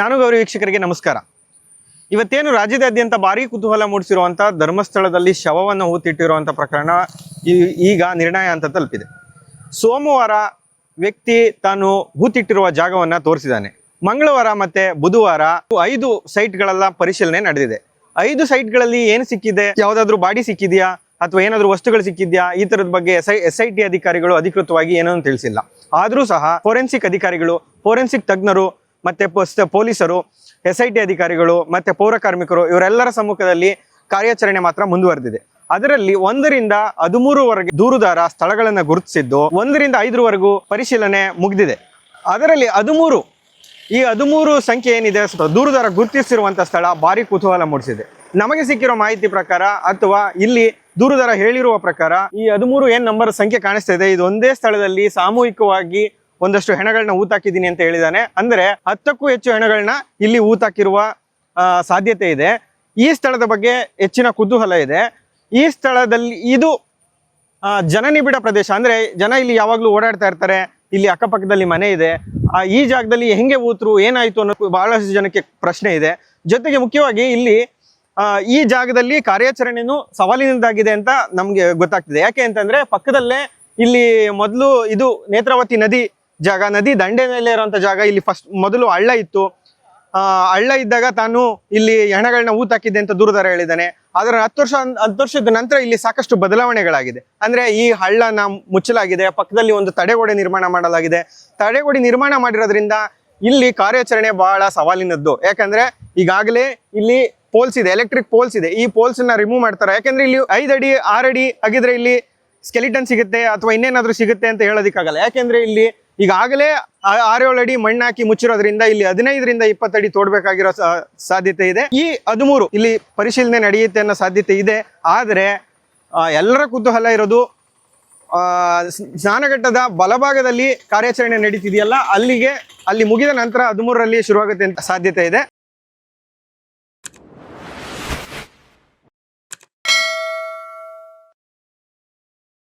ನಾನು ಗೌರಿ ವೀಕ್ಷಕರಿಗೆ ನಮಸ್ಕಾರ. ಇವತ್ತೇನು ರಾಜ್ಯದಾದ್ಯಂತ ಭಾರಿ ಕುತೂಹಲ ಮೂಡಿಸಿರುವಂಥ ಧರ್ಮಸ್ಥಳದಲ್ಲಿ ಶವವನ್ನು ಹೂತಿಟ್ಟಿರುವಂಥ ಪ್ರಕರಣ ಈಗ ನಿರ್ಣಯ ಅಂತ ತಲುಪಿದೆ. ಸೋಮವಾರ ವ್ಯಕ್ತಿ ತಾನು ಹೂತಿಟ್ಟಿರುವ ಜಾಗವನ್ನು ತೋರಿಸಿದ್ದಾನೆ. ಮಂಗಳವಾರ ಮತ್ತೆ ಬುಧವಾರ ಐದು ಸೈಟ್ಗಳೆಲ್ಲ ಪರಿಶೀಲನೆ ನಡೆದಿದೆ. ಐದು ಸೈಟ್ಗಳಲ್ಲಿ ಏನು ಸಿಕ್ಕಿದೆ? ಯಾವುದಾದ್ರೂ ಬಾಡಿ ಸಿಕ್ಕಿದೆಯಾ? ಅಥವಾ ಏನಾದರೂ ವಸ್ತುಗಳು ಸಿಕ್ಕಿದ್ಯಾ? ಈ ಥರದ ಬಗ್ಗೆ S I S I T ಅಧಿಕಾರಿಗಳು ಅಧಿಕೃತವಾಗಿ ಏನೂ ತಿಳಿಸಿಲ್ಲ. ಆದರೂ ಸಹ ಫೋರೆನ್ಸಿಕ್ ಅಧಿಕಾರಿಗಳು, ಫೋರೆನ್ಸಿಕ್ ತಜ್ಞರು ಮತ್ತೆ ಪೊಲೀಸರು, ಎಸ್ ಐ ಟಿ ಅಧಿಕಾರಿಗಳು ಮತ್ತೆ ಪೌರ ಕಾರ್ಮಿಕರು ಇವರೆಲ್ಲರ ಸಮ್ಮುಖದಲ್ಲಿ ಕಾರ್ಯಾಚರಣೆ ಮಾತ್ರ ಮುಂದುವರೆದಿದೆ. ಅದರಲ್ಲಿ ಒಂದರಿಂದ ಹದಿಮೂರುವರೆಗೆ ದೂರುದಾರ ಸ್ಥಳಗಳನ್ನು ಗುರುತಿಸಿದ್ದು, ಒಂದರಿಂದ ಐದರವರೆಗೂ ಪರಿಶೀಲನೆ ಮುಗಿದಿದೆ. ಅದರಲ್ಲಿ ಹದಿಮೂರು, ಈ ಹದಿಮೂರು ಸಂಖ್ಯೆ ಏನಿದೆ ದೂರುದಾರ ಗುರುತಿಸಿರುವಂಥ ಸ್ಥಳ ಭಾರಿ ಕುತೂಹಲ ಮೂಡಿಸಿದೆ. ನಮಗೆ ಸಿಕ್ಕಿರೋ ಮಾಹಿತಿ ಪ್ರಕಾರ ಅಥವಾ ಇಲ್ಲಿ ದೂರುದಾರ ಹೇಳಿರುವ ಪ್ರಕಾರ ಈ ಹದಿಮೂರು ಏನ್ ನಂಬರ್ ಸಂಖ್ಯೆ ಕಾಣಿಸ್ತಾ ಇದೆ. ಇದು ಒಂದೇ ಸ್ಥಳದಲ್ಲಿ ಸಾಮೂಹಿಕವಾಗಿ ಒಂದಷ್ಟು ಹೆಣಗಳನ್ನ ಊತಾಕಿದ್ದೀನಿ ಅಂತ ಹೇಳಿದಾನೆ. ಅಂದ್ರೆ ಹತ್ತಕ್ಕೂ ಹೆಚ್ಚು ಹೆಣಗಳನ್ನ ಇಲ್ಲಿ ಊತಾಕಿರುವ ಸಾಧ್ಯತೆ ಇದೆ. ಈ ಸ್ಥಳದ ಬಗ್ಗೆ ಹೆಚ್ಚಿನ ಕುತೂಹಲ ಇದೆ. ಈ ಸ್ಥಳದಲ್ಲಿ ಇದು ಜನನಿಬಿಡ ಪ್ರದೇಶ. ಅಂದ್ರೆ ಜನ ಇಲ್ಲಿ ಯಾವಾಗಲೂ ಓಡಾಡ್ತಾ ಇರ್ತಾರೆ. ಇಲ್ಲಿ ಅಕ್ಕಪಕ್ಕದಲ್ಲಿ ಮನೆ ಇದೆ. ಆ, ಈ ಜಾಗದಲ್ಲಿ ಹೆಂಗೆ ಊತರು ಏನಾಯ್ತು ಅನ್ನೋದು ಬಹಳಷ್ಟು ಜನಕ್ಕೆ ಪ್ರಶ್ನೆ ಇದೆ. ಜೊತೆಗೆ ಮುಖ್ಯವಾಗಿ ಇಲ್ಲಿ ಈ ಜಾಗದಲ್ಲಿ ಕಾರ್ಯಾಚರಣೆನೂ ಸವಾಲಿನದಾಗಿದೆ ಅಂತ ನಮಗೆ ಗೊತ್ತಾಗ್ತಿದೆ. ಯಾಕೆ ಅಂತಂದ್ರೆ ಪಕ್ಕದಲ್ಲೇ ಇಲ್ಲಿ ಮೊದಲು ಇದು ನೇತ್ರಾವತಿ ನದಿ ಜಾಗ, ನದಿ ದಂಡೆ ಮೇಲೆ ಇರುವಂತ ಜಾಗ, ಇಲ್ಲಿ ಫಸ್ಟ್ ಮೊದಲು ಹಳ್ಳ ಇತ್ತು. ಹಳ್ಳ ಇದ್ದಾಗ ತಾನು ಇಲ್ಲಿ ಹೆಣಗಳನ್ನ ಊತಾಕಿದ್ದೆ ಅಂತ ದೂರದಾರ ಹೇಳಿದ್ದಾನೆ. ಆದ್ರೆ ಹತ್ತು ವರ್ಷ, ಹತ್ತು ವರ್ಷದ ನಂತರ ಇಲ್ಲಿ ಸಾಕಷ್ಟು ಬದಲಾವಣೆಗಳಾಗಿದೆ. ಅಂದ್ರೆ ಈ ಹಳ್ಳನ ಮುಚ್ಚಲಾಗಿದೆ, ಪಕ್ಕದಲ್ಲಿ ಒಂದು ತಡೆಗೋಡೆ ನಿರ್ಮಾಣ ಮಾಡಲಾಗಿದೆ. ತಡೆಗೋಡೆ ನಿರ್ಮಾಣ ಮಾಡಿರೋದ್ರಿಂದ ಇಲ್ಲಿ ಕಾರ್ಯಾಚರಣೆ ಬಹಳ ಸವಾಲಿನದ್ದು. ಯಾಕಂದ್ರೆ ಈಗಾಗಲೇ ಇಲ್ಲಿ ಪೋಲ್ಸ್ ಇದೆ ಎಲೆಕ್ಟ್ರಿಕ್ ಪೋಲ್ಸ್ ಇದೆ. ಈ ಪೋಲ್ಸ್ನ ರಿಮೂವ್ ಮಾಡ್ತಾರೆ. ಯಾಕಂದ್ರೆ ಇಲ್ಲಿ ಐದು ಅಡಿ, ಆರು ಅಡಿ ಆಗಿದ್ರೆ ಇಲ್ಲಿ ಸ್ಕೆಲಿಟನ್ ಸಿಗುತ್ತೆ ಅಥವಾ ಇನ್ನೇನಾದ್ರೂ ಸಿಗುತ್ತೆ ಅಂತ ಹೇಳೋದಕ್ಕಾಗಲ್ಲ. ಯಾಕೆಂದ್ರೆ ಇಲ್ಲಿ ಈಗಾಗಲೇ ಆರೇಳು ಅಡಿ ಮಣ್ಣು ಹಾಕಿ ಮುಚ್ಚಿರೋದ್ರಿಂದ ಇಲ್ಲಿ ಹದಿನೈದರಿಂದ ಇಪ್ಪತ್ತಡಿ ತೋಡ್ಬೇಕಾಗಿರೋ ಸಾಧ್ಯತೆ ಇದೆ. ಈ ಹದಿಮೂರು ಇಲ್ಲಿ ಪರಿಶೀಲನೆ ನಡೆಯುತ್ತೆ ಅನ್ನೋ ಸಾಧ್ಯತೆ ಇದೆ. ಆದರೆ ಎಲ್ಲರ ಕುತೂಹಲ ಇರೋದು ಸ್ನಾನಘಟ್ಟದ ಬಲಭಾಗದಲ್ಲಿ ಕಾರ್ಯಾಚರಣೆ ನಡೀತಿದೆಯಲ್ಲ, ಅಲ್ಲಿಗೆ, ಅಲ್ಲಿ ಮುಗಿದ ನಂತರ ಹದಿಮೂರರಲ್ಲಿ ಶುರುವಾಗುತ್ತೆ ಅಂತ ಸಾಧ್ಯತೆ ಇದೆ.